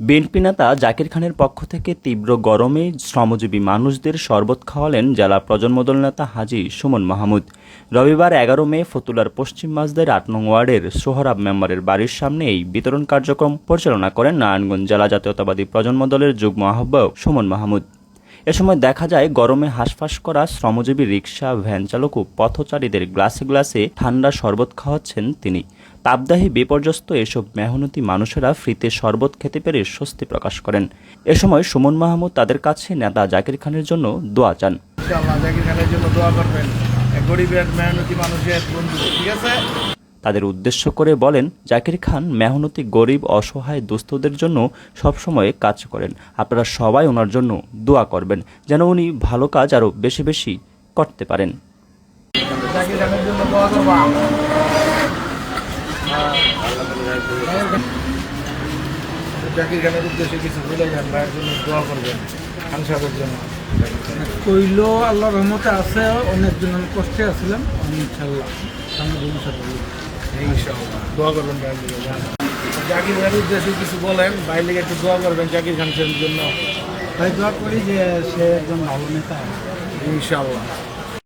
BNP নেতা জাকির খানের পক্ষ থেকে তীব্র গরমে শ্রমজীবী মানুষদের শরবত খাওয়ালেন জেলা প্রজন্মদল নেতা হাজি সুমন মাহমুদ। রবিবার এগারো মে ফতুলার পশ্চিম মাসদের আট নং ওয়ার্ডের সোহরাব মেম্বারের বাড়ির সামনে এই বিতরণ কার্যক্রম পরিচালনা করেন নারায়ণগঞ্জ জেলা জাতীয়তাবাদী প্রজন্মদলের যুগ্ম আহ্বায়ক সুমন মাহমুদ। এ সময় দেখা যায় গরমে হাঁসফাঁস করা শ্রমজীবী রিক্সা ভ্যান চালক ও পথচারীদের গ্লাসে গ্লাসে ঠান্ডা শরবত খাওয়াচ্ছেন তিনি। তাপদাহী বিপর্যস্ত এসব মেহনতি মানুষেরা ফ্রিতে শরবত খেতে পেরে স্বস্তি প্রকাশ করেন। এ সময় সুমন মাহমুদ তাদের কাছে নেতা জাকির খানের জন্য দোয়া চান। গরিবের মেহনতি মানুষের বন্ধু, ঠিক আছে? তাদের উদ্দেশ্য করে বলেন জাকির খান মেহনতি গরিব অসহায় দুস্থদের জন্য সবসময় কাজ করেন। আপনারা সবাই ওনার জন্য দোয়া করবেন যেন উনি ভালো কাজ আরও বেশি বেশি করতে পারেন। জাকির খানের জন্য দোয়া করবা জাকির খানের উদ্দেশ্যে কিছু বলে যান ভাইয়ের জন্য দোয়া করবেন খান সাহেবের জন্য। কইল আল্লাহ রহমতে আছে অনেকজন আমি কষ্টে আসছিলাম আমি ইনশাল্লাহ সামনে ভবিষ্যতে দোয়া করবেন। জাকির ভাইয়ের উদ্দেশ্যে কিছু বলেন লেগে একটু দোয়া করবেন জাকির খানের জন্য তাই দোয়া করি যে সে একজন ভালো নেতা ইনশাআল্লাহ